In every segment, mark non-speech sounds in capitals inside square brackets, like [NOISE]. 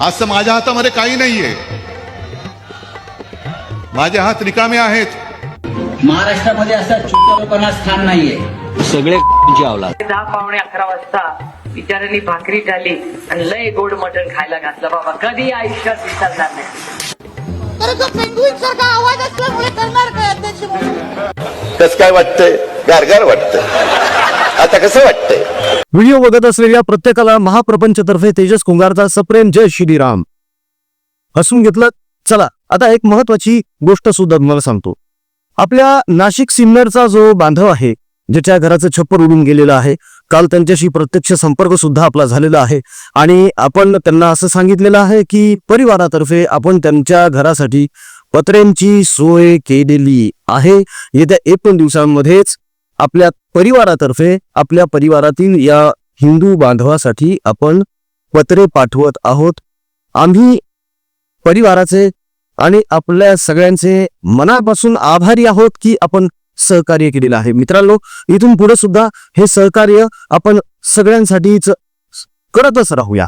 असं माझ्या हातामध्ये काही नाहीये. माझे हात रिकामे आहेत. महाराष्ट्रामध्ये असा छोट्या लोकांना स्थान नाहीये. सगळे [LAUGHS] दहा पावणे अकरा वाजता बिचाऱ्यांनी भाकरी झाली आणि लय गोड मटण खायला घातलं बाबा. कधी आयुष्यात विसरणार नाही. सारखा आवाज असल्यामुळे करणार काय अध्यक्ष कस काय वाटतंय? गारगार वाटतंय. आता कसं वाटतंय? व्हिडिओ बघत असलेल्या प्रत्येकाला महाप्रपंचतर्फे तेजस कुंगारचा सप्रेम जय श्रीराम. हसून घेतलं? चला आता एक महत्वाची गोष्ट सुद्धा तुम्हाला सांगतो. आपल्या नाशिक सिन्नरचा जो बांधव आहे ज्याच्या घराचं छप्पर उडून गेलेलं आहे काल त्यांच्याशी प्रत्यक्ष संपर्क सुद्धा आपला झालेला आहे आणि आपण त्यांना असं सांगितलेलं आहे की परिवारातर्फे आपण त्यांच्या घरासाठी पत्र्यांची सोय केलेली आहे. येत्या एक दोन दिवसांमध्येच आपल्या परिवारातर्फे आपल्या परिवारातील या हिंदू बांधवासाठी आपण पत्रे पाठवत आहोत. आम्ही परिवाराचे आणि आपल्या सगळ्यांचे मनापासून आभारी आहोत की आपण सहकार्य केलेलं आहे. मित्रांनो इथून पुढे सुद्धा हे सहकार्य आपण सगळ्यांसाठीच करतच राहूया.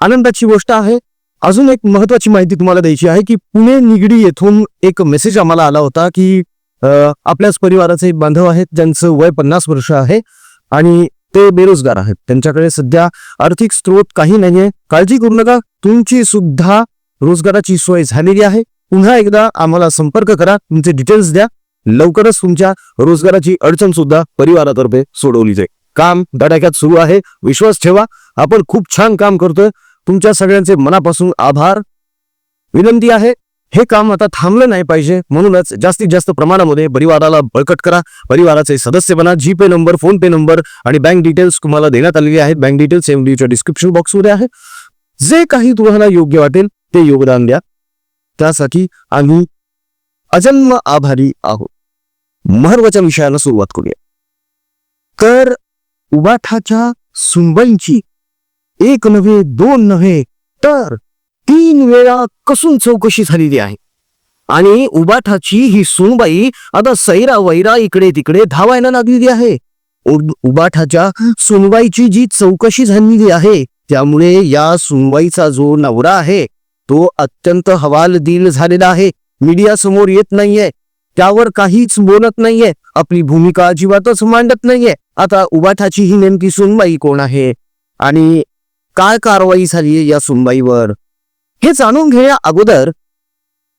आनंदाची गोष्ट आहे अजून एक महत्वाची माहिती तुम्हाला द्यायची आहे की पुणे निगडी येथून एक मेसेज आम्हाला आला होता की आपल्याच परिवाराचे बांधव आहेत ज्यांचं वय पन्नास वर्ष आहे आणि ते बेरोजगार आहेत. त्यांच्याकडे सध्या आर्थिक स्रोत काही नाहीये. काळजी करू नका. तुमची सुद्धा रोजगाराची सोय झालेली आहे. पुन्हा एकदा आम्हाला संपर्क करा. तुमचे डिटेल्स द्या. लवकरच तुमच्या रोजगाराची अडचण सुद्धा परिवारातर्फे सोडवली जाईल. काम धडाक्यात सुरू आहे. विश्वास ठेवा. आपण खूप छान काम करतोय. तुमच्या सगळ्यांचे मनापासून आभार. विनंती आहे. हे काम आता थांबलं नाही पाहिजे. म्हणूनच जास्तीत जास्त प्रमाणामध्ये परिवाराला बळकट करा. परिवाराचे सदस्य बना. GPay number PhonePe number आणि बँक डिटेल्स तुम्हाला देण्यात आलेले आहेत. बँक डिटेल्स एमडीच्या डिस्क्रिप्शन बॉक्समध्ये आहे. जे काही तुम्हाला योग्य वाटेल ते योगदान द्या. त्यासाठी आम्ही अजन्म आभारी आहोत. महत्त्वाच्या विषयाला सुरुवात करूया. तर उबाठाच्या सुंबईची एक नव्हे दोन नव्हे तर तीन वेळा कसून चौकशी झालेली आहे. आणि उबाठाची ही सुनबाई आता सैरा वैरा इकडे तिकडे धावायला लागलेली आहे. उबाठाच्या सुनबाईची जी चौकशी झालेली आहे त्यामुळे या सुनबाईचा जो नवरा आहे तो अत्यंत हवालदिल झालेला आहे. मीडिया समोर येत नाहीये. त्यावर काहीच बोलत नाहीये. आपली भूमिका अजिबातच मांडत नाहीये. आता उबाठाची ही नेमकी सुनबाई कोण आहे? आणि काय कारवाई झाली या सुनबाईवर? हे जाणून घेण्या अगोदर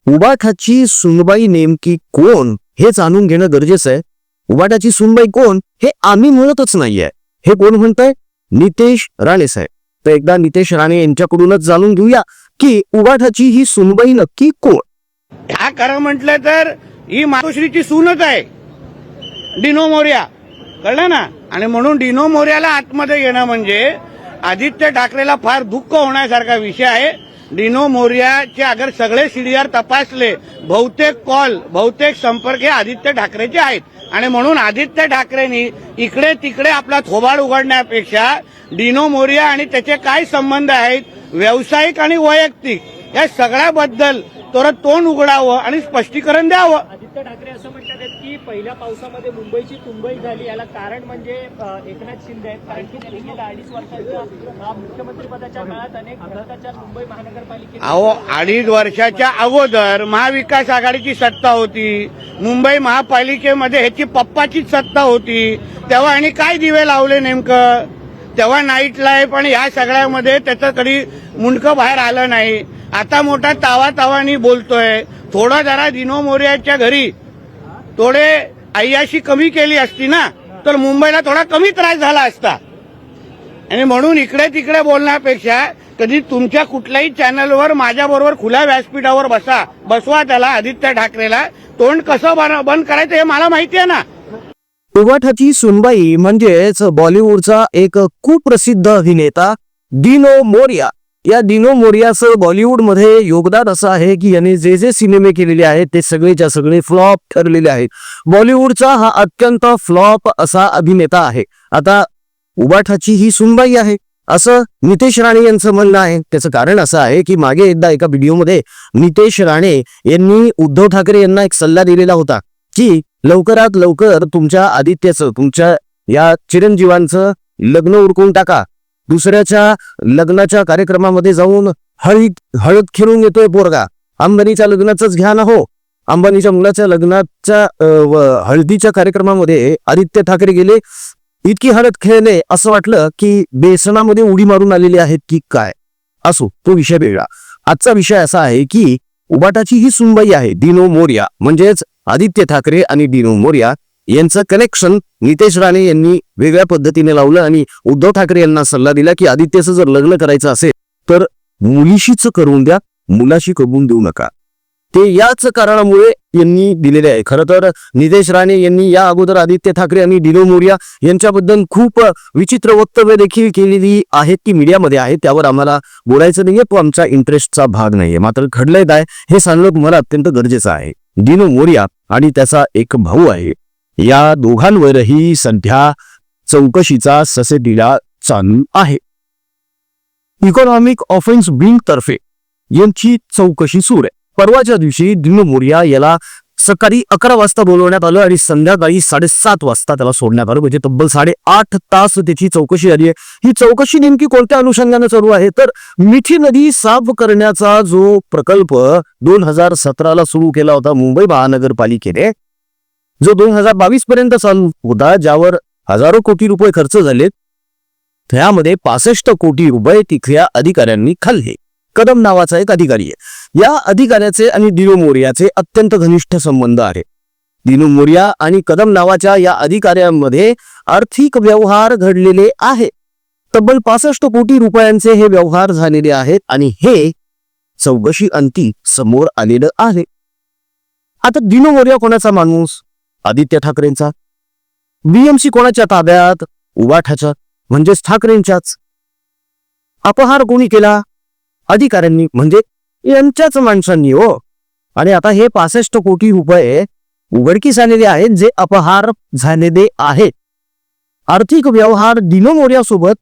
उबाठाची सुनबाई नेमकी कोण हे जाणून घेणं गरजेचं आहे. उबाठाची सुनबाई कोण हे आम्ही म्हणतच नाहीये. हे कोण म्हणतंय? नितेश राणे साहेब. तर एकदा नितेश राणे यांच्याकडूनच जाणून घेऊया की उबाठाची ही सुनबाई नक्की कोण? ह्या खरं म्हटलं तर ही मातोश्रीची सूनच आहे. डिनो मोर्या. कळलं ना? आणि म्हणून डिनो मोर्याला आतमध्ये येणं म्हणजे आदित्य ठाकरेला फार दुःख होण्यासारखा विषय आहे. डिनो मोर्याचे अगर सगळे सीडीआर तपासले बहुतेक कॉल बहुतेक संपर्क हे आदित्य ठाकरेचे आहेत. आणि म्हणून आदित्य ठाकरेंनी इकडे तिकडे आपला थोबाड उघडण्यापेक्षा डिनो मोरिया आणि त्याचे काय संबंध आहेत? व्यावसायिक आणि वैयक्तिक. या सगळ्याबद्दल तर तोंड उघडावं आणि स्पष्टीकरण द्यावं. आदित्य ठाकरे असं म्हणतात की पहिल्या पावसामध्ये मुंबईची तुंबई झाली. याला कारण म्हणजे एकनाथ शिंदे आहेत. कारण की त्यांनी गेल्या अडीच वर्षाच्या मुख्यमंत्रीपदाच्या काळात अनेक भ्रष्टाचार मुंबई महानगरपालिकेत अहो अडीच वर्षाच्या अगोदर महाविकास आघाडीची सत्ता होती. मुंबई महापालिकेमध्ये ह्याची पप्पाचीच सत्ता होती. तेव्हा आणि काय दिवे लावले नेमकं? तेव्हा नाईट लाईफ आणि ह्या सगळ्यामध्ये त्याचं कधी मुंडकं बाहेर आलं नाही. आता मोठा तावा तावानी बोलतोय. थोडा जरा दिनो मोर्याच्या घरी. थोडे अय्याशी कमी केली असती ना तर मुंबईला थोडा कमी त्रास झाला असता. आणि म्हणून इकडे तिकडे बोलण्यापेक्षा कधी तुमच्या कुठल्याही चॅनलवर माझ्याबरोबर खुल्या व्यासपीठावर बसा बसवा त्याला आदित्य ठाकरेला. तोंड कसं बंद करायचं हे मला माहिती आहे ना. उबाठाची सुनबाई म्हणजेच बॉलिवूडचा एक खूप प्रसिद्ध अभिनेता दिनो मोर्या. या दिनो मोरियाचं बॉलिवूडमध्ये योगदान असं आहे की याने जे जे सिनेमे केलेले आहेत ते सगळेच्या सगळे फ्लॉप ठरलेले आहेत. बॉलिवूडचा हा अत्यंत फ्लॉप असा अभिनेता आहे. आता उबाठाची ही सुनबाई आहे असं नितेश राणे यांचं म्हणणं आहे. त्याचं कारण असं आहे की मागे एकदा एका व्हिडिओमध्ये नितेश राणे यांनी उद्धव ठाकरे यांना एक सल्ला दिलेला होता की लवकरात लवकर तुमच्या आदित्याचं तुमच्या या चिरंजीवांचं लग्न उरकून टाका. दुसऱ्याच्या लग्नाच्या कार्यक्रमामध्ये जाऊन हळी हळद खेळून येतोय पोरगा. अंबानीच्या लग्नाचंच घ्या ना हो. अंबानीच्या मुलाच्या लग्नाच्या हळदीच्या कार्यक्रमामध्ये आदित्य ठाकरे गेले. इतकी हळद खेळणे असं वाटलं की बेसनामध्ये उडी मारून आलेली आहेत की काय? असो तो विषय वेगळा. आजचा विषय असा आहे की उबाटाची ही सुनबाई आहे डिनो मोर्या. म्हणजेच आदित्य ठाकरे आणि डिनो मोर्या यांचं कनेक्शन नितेश राणे यांनी वेगळ्या पद्धतीने लावलं आणि उद्धव ठाकरे यांना सल्ला दिला की आदित्यचं जर लग्न करायचं असेल तर मुलीशीच करून द्या मुलाशी कबून देऊ नका. ते याच कारणामुळे यांनी दिलेले आहे. खरं तर नितेश राणे यांनी या अगोदर आदित्य ठाकरे आणि डिनो मोर्या यांच्याबद्दल खूप विचित्र वक्तव्य देखील केलेली आहेत की मीडियामध्ये आहे त्यावर आम्हाला बोलायचं नाहीये तो आमच्या इंटरेस्टचा भाग नाहीये. मात्र घडलंय काय हे सांगणं तुम्हाला अत्यंत गरजेचं आहे. डिनो मोर्या आणि त्याचा एक भाऊ आहे. या दोघांवरही सध्या चौकशीचा ससेटिला चालू आहे. इकॉनॉमिक ऑफेन्स विंग तर्फे यांची चौकशी सुरू आहे. परवाच्या दिवशी दिनू मोरिया याला सकाळी अकरा वाजता बोलवण्यात आलं आणि संध्याकाळी साडेसात वाजता त्याला सोडण्यात आलं. म्हणजे तब्बल साडेआठ तास त्याची चौकशी झाली आहे. ही चौकशी नेमकी कोणत्या अनुषंगाने चालू आहे? तर मिठी नदी साफ करण्याचा जो प्रकल्प दोन हजार सतराला सुरू केला होता मुंबई महानगरपालिकेने जो दोन हजार बावीस पर्यंत चालू होता ज्यावर हजारो कोटी रुपये खर्च झालेत त्यामध्ये पासष्ट कोटी रुपये तिथल्या अधिकाऱ्यांनी खाल्ले. कदम नावाचा एक अधिकारी आहे. या अधिकाऱ्याचे आणि दिनो मोरियाचे अत्यंत घनिष्ठ संबंध आहे. दिनू मोर्या आणि कदम नावाच्या या अधिकाऱ्यांमध्ये आर्थिक व्यवहार घडलेले आहे. तब्बल पासष्ट कोटी रुपयांचे हे व्यवहार झालेले आहेत आणि हे चौकशी अंती समोर आलेलं आहे. आता दिनू मोर्या कोणाचा माणूस? आदित्य ठाकरेंचा. बीएमसी कोणाच्या ताब्यात? उबाठाच्या म्हणजेच ठाकरेंच्याच. अपहार कोणी केला? अधिकाऱ्यांनी म्हणजे यांच्याच माणसांनी हो. आणि आता हे पासष्ट कोटी रुपये उघडकीस आलेले आहेत जे अपहार झालेले आहेत. आर्थिक व्यवहार दिनो मोर्यासोबत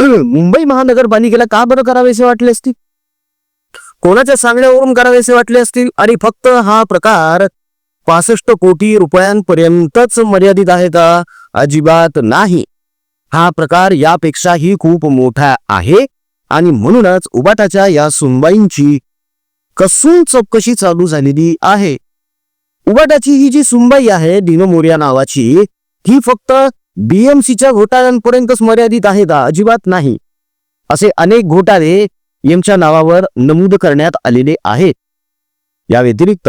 [CLEARS THROAT] मुंबई महानगरपालिकेला का बरं करावेसे वाटले असतील? कोणाच्या सांगण्यावरून करावेसे वाटले असतील? आणि फक्त हा प्रकार पासष्ट कोटी रुपयांपर्यंतच मर्यादित आहे का? अजिबात नाही. हा प्रकार यापेक्षाही खूप मोठा आहे आणि म्हणूनच उबाटाच्या या सुनबाईंची कसून चौकशी चालू झालेली आहे. उबाटाची ही जी सुनबाई आहे डिनोमोरिया नावाची ही फक्त बीएमसीच्या घोटाळ्यांपर्यंतच मर्यादित आहे का? अजिबात नाही. असे अनेक घोटाळे यांच्या नावावर नमूद करण्यात आलेले आहेत. या व्यतिरिक्त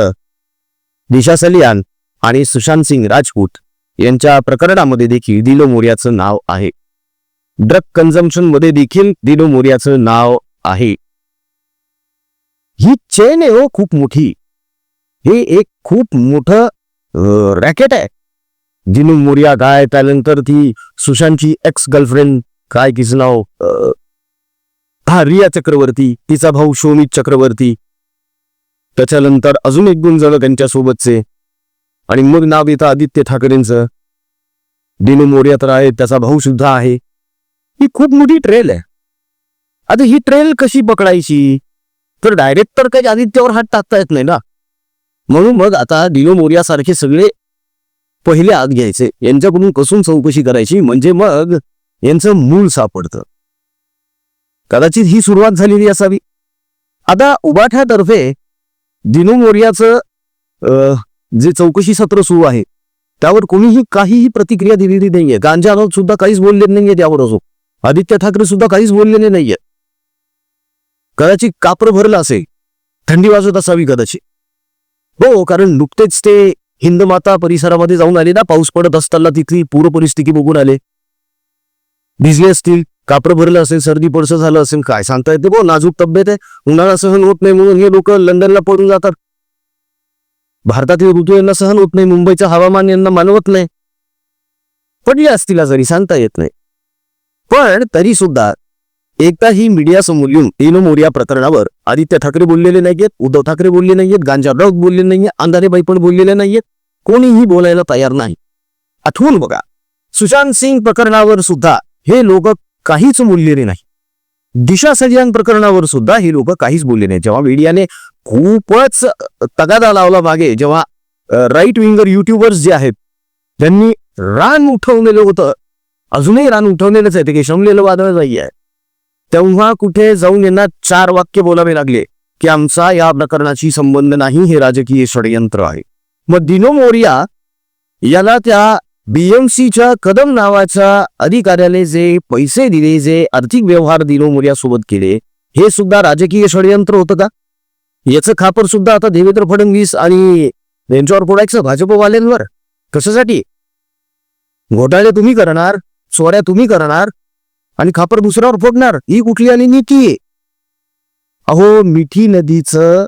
दिशा सलियान आणि सुशांत सिंग राजपूत यांच्या प्रकरणामध्ये देखील दिलो मोर्याचं नाव आहे. ड्रग कन्झम्पशनमध्ये देखील दिनो मोर्याचं नाव आहे. ही चेन आहे हो खूप मोठी. हे एक खूप मोठं रॅकेट आहे. दिनू मोर्या काय त्यानंतर ती सुशांतची एक्स गर्लफ्रेंड काय तिचं नाव हा रिया चक्रवर्ती तिचा भाऊ शोमित चक्रवर्ती त्याच्यानंतर अजून एक दोन जण त्यांच्यासोबतचे. आणि मग नाव येतं आदित्य ठाकरेंचं. दिनू मोर्या तर आहे त्याचा भाऊ सुद्धा आहे. ही खूप मोठी ट्रेल आहे. आता ही ट्रेल कशी पकडायची? तर डायरेक्ट तर काही आदित्यावर हात टाकता येत नाही ना. म्हणून मग आता डिनो मोर्यासारखे सगळे पहिले आत घ्यायचे. यांच्याकडून कसून चौकशी करायची? म्हणजे मग यांचं मूळ सापडतं. कदाचित ही सुरुवात झालेली असावी. आता उबाठ्यातर्फे दिनू मोर्याचं अं, जे चौकशी सत्र सुरू आहे त्यावर कोणीही काहीही प्रतिक्रिया दिलेली नाहीये. गांजा अनोद सुद्धा काहीच बोलले नाहीये त्यावर असो आदित्य ठाकरे सुद्धा काहीच बोललेले नाहीये. कदाचित कापर भरलं असेल थंडी वाजत असावी कदाचित. हो कारण नुकतेच ते हिंदमाता परिसरामध्ये जाऊन आले ना पाऊस पडत असताना तिथली पूर परिस्थिती बघून आले. भिजले असतील कापर भरलं असेल सर्दी पडसं झालं असेल काय सांगता येते बो नाजूक तब्येत आहे. उन्हाळा सहन होत नाही म्हणून हे लोक लंडनला पडून जातात. भारतातील ऋतू यांना सहन होत नाही मुंबईचं हवामान यांना मानवत नाही. पडली असतील जरी सांगता येत नाही. पण तरी सुद्धा एकदा ही मीडिया समोर येऊन इनो मोर्या प्रकरणावर आदित्य ठाकरे बोललेले नाहीयेत उद्धव ठाकरे बोलले नाहीयेत गांजा राऊत बोलले नाहीये अंधारेबाई पण बोललेले नाहीयेत. कोणीही बोलायला तयार नाही. आठवून बघा सुशांत सिंग प्रकरणावर सुद्धा हे लोक काहीच बोललेले नाही. दिशा सलियान प्रकरणावर सुद्धा हे लोक काहीच बोलले नाही जेव्हा मीडियाने खूपच तगादा लावला मागे जेव्हा राईट विंगर युट्यूबर्स जे आहेत त्यांनी रान उठवलेलं होतं. अजूनही रान उठवलेलंच आहे. ते काही शमलेलं वादळ नाही आहे तेव्हा कुठे जाऊन यांना चार वाक्य बोलावे लागले की आमचा या प्रकरणाशी संबंध नाही हे राजकीय षडयंत्र आहे. मग दिनो मोरिया याला त्या बीएमसीच्या कदम नावाच्या अधिकाऱ्याने जे पैसे दिले जे आर्थिक व्यवहार दिनो मोरिया सोबत केले हे सुद्धा राजकीय षडयंत्र होतं का? याचं खापर सुद्धा आता देवेंद्र फडणवीस आणि यांच्यावर पोडायचं भाजपवाल्यांवर. कशासाठी? घोटाळे तुम्ही करणार चोऱ्या तुम्ही करणार आणि खापर दुसऱ्यावर फोडणार ही कुठली आणि नीती अहो मिठी नदीचं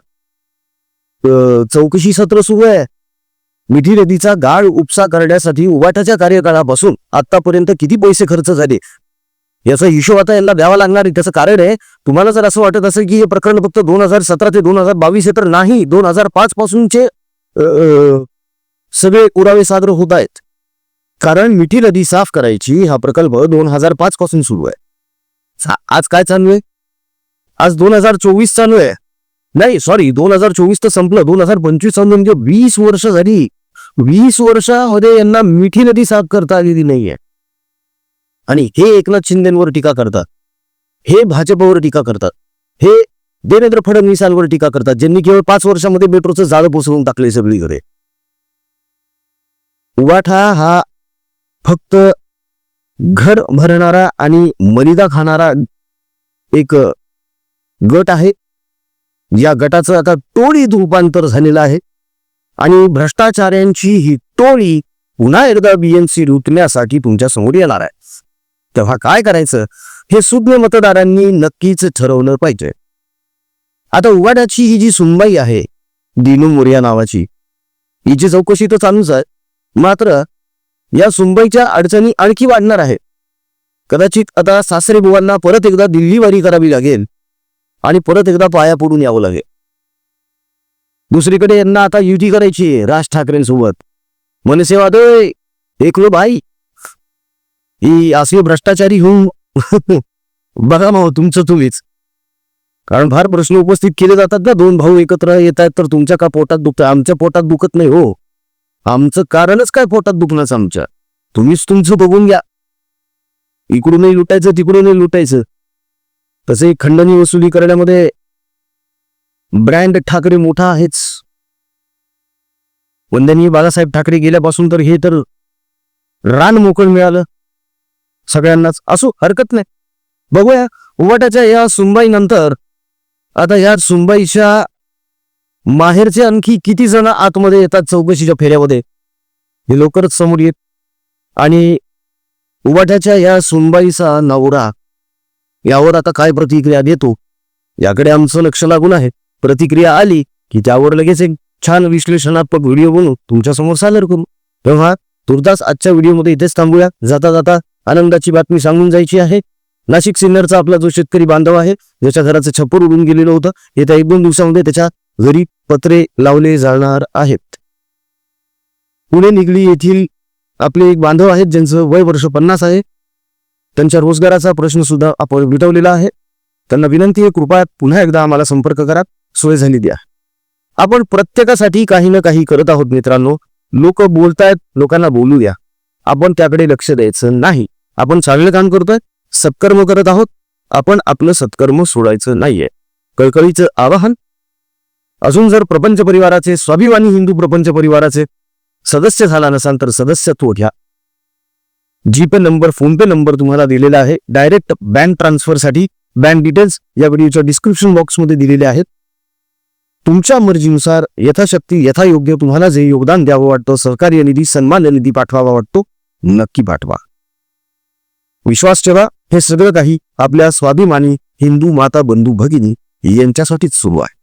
चौकशी सत्र सुरू आहे. मिठी नदीचा गाळ उपसा करण्यासाठी उवाटाच्या कार्यकाळापासून आतापर्यंत किती पैसे खर्च झाले? याचा हिशोब आता यांना द्यावा लागणार आहे. त्याचं कारण आहे तुम्हाला जर असं वाटत असेल की हे प्रकरण फक्त दोन हजार सतरा ते दोन हजार बावीस हे तर नाही दोन हजार पाच पासूनचे सगळे पुरावे सादर होत आहेत. कारण मिठी नदी साफ करायची हा प्रकल्प दोन हजार पाच पासून सुरू आहे. आज काय चालू आहे? आज दोन हजार चोवीस चालू आहे. नाही सॉरी दोन हजार चोवीस तर संपलं. दोन हजार पंचवीस समजून घेऊ म्हणजे वीस वर्ष झाली. वीस वर्षामध्ये यांना मिठी नदी साफ करता आलेली नाहीये. आणि हे एकनाथ शिंदेवर टीका करतात. हे भाजपवर टीका करतात. हे देवेंद्र फडणवीसांवर टीका करतात ज्यांनी केवळ पाच वर्षामध्ये मेट्रोचं जाळं पोसवून टाकले सगळीकडे. उवाठा हा फक्त घर भरणारा आणि मलिदा खाणारा एक गट आहे. या गटाचं आता टोळीत रूपांतर झालेलं आहे. आणि भ्रष्टाचाऱ्यांची ही टोळी पुन्हा एकदा बीएमसी रुतण्यासाठी तुमच्यासमोर येणार आहे. तेव्हा काय करायचं? हे सुज्ञ मतदारांनी नक्कीच ठरवलं पाहिजे. आता उवाड्याची ही जी सुनबाई आहे दिनू मोर्या नावाची हिची चौकशी तर चालूच आहे. मात्र या सुनबाईच्या अडचणी आणखी वाढणार आहे. कदाचित आता सासरे बुवांना परत एकदा दिल्लीवारी करावी लागेल. आणि परत एकदा पाया पडून यावं लागेल. दुसरीकडे यांना आता युती करायची आहे राज ठाकरेंसोबत. मनसेवा दय एकलो भाई ही असे भ्रष्टाचारी होऊन [LAUGHS] बघा मग तुमचं तुम्हीच. कारण फार प्रश्न उपस्थित केले जातात ना दोन भाऊ एकत्र येत आहेत तर तुमच्या का पोटात दुखतं आमच्या पोटात दुखत नाही हो. आमचं कारणच काय पोटात दुखणंच आमच्या? तुम्हीच तुमचं बघून घ्या. इकडूनही लुटायचं तिकडूनही लुटायचं. तसे खंडणी वसुली करण्यामध्ये ब्रँड ठाकरे मोठा आहेच. वंदनीय बाळासाहेब ठाकरे गेल्यापासून तर हे तर रान मोकळ मिळालं. सगळ्यांनाच असो हरकत नाही. बघूया उवाटाच्या या सुंबाई नंतर आता या सुंबाईच्या माहेरचे आणखी किती जण आतमध्ये येतात चौकशीच्या फेऱ्यामध्ये? हे लवकरच समोर येत आणि उवाट्याच्या या सुंबाईचा नवरा यावर आता काय प्रतिक्रिया देतो? याकडे आमचं लक्ष लागून आहे. प्रतिक्रिया आली की त्यावर लगेच एक छान विश्लेषणात्मक व्हिडिओ बनवून तुमच्यासमोर सादर करू. तेव्हा तुर्तास आजच्या व्हिडिओमध्ये इथेच थांबूया. जाता जाता आनंदाची बातमी सांगून जायची आहे. नाशिक सिन्नरचा आपला जो शेतकरी बांधव आहे ज्याच्या घराचं छप्पर उडून गेलेलं होतं येत्या एक दोन दिवसामध्ये त्याच्या घरी पत्रे लावले जाणार आहेत. पुणे निगडी येथील आपले एक बांधव आहेत ज्यांचं वय वर्ष पन्नास आहे. त्यांच्या रोजगाराचा प्रश्न सुद्धा आपण विटवलेला आहे. त्यांना विनंती आहे कृपया पुन्हा एकदा आम्हाला संपर्क करा. सोय झाली द्या. आपण प्रत्येकासाठी काही ना काही करत आहोत मित्रांनो. लोक बोलतायत लोकांना बोलू द्या आपण त्याकडे लक्ष द्यायचं नाही. आपण चांगलं काम करतोय सत्कर्म करत आहोत. आपण आपलं सत्कर्म सोडायचं नाहीये. कळकळीचं आवाहन. अजून जर प्रपंच परिवाराचे स्वाभिमानी हिंदू प्रपंच परिवाराचे सदस्य झाला नसाल तर सदस्यत्व घ्या. जीपे नंबर फोनपे नंबर तुम्हाला दिलेला आहे डायरेक्ट बँक ट्रान्सफरसाठी बँक डिटेल्स या व्हिडिओच्या डिस्क्रिप्शन बॉक्समध्ये दिलेले आहेत. तुमच्या मर्जीनुसार यथाशक्ती यथायोग्य तुम्हाला जे योगदान द्यावं वाटतं सहकार्य निधी सन्मान निधी पाठवावा वाटतो नक्की पाठवा. विश्वास ठेवा हे सगळं काही आपल्या स्वाभिमानी हिंदू माता बंधू भगिनी यांच्यासाठीच सुरू आहे.